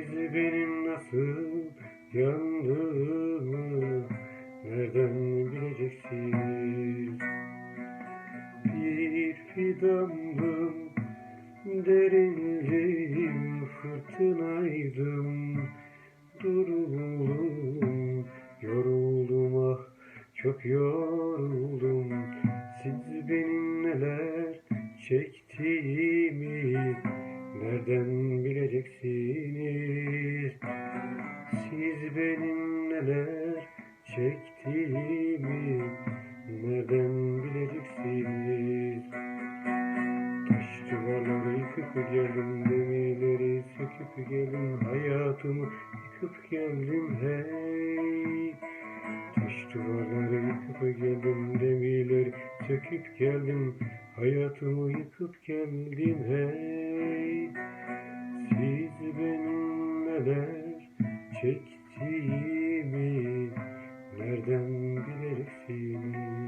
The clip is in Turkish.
Siz benim nasıl yandığımı Nereden bileceksiniz? Bir fidandım Derinliğim fırtınaydım. Duruldum Yoruldum ah çok yoruldum. Siz benim neler çektiğimi Nereden bileceksiniz? Siz benim neler çektiğimi Nereden bileceksiniz? Taş duvarları yıkıp geldim Demirleri söküp geldim Hayatımı yıkıp geldim hey. Taş duvarları yıkıp geldim Demirleri söküp geldim Hayatımı yıkıp geldim hey sevdiğimi nereden bilirsin?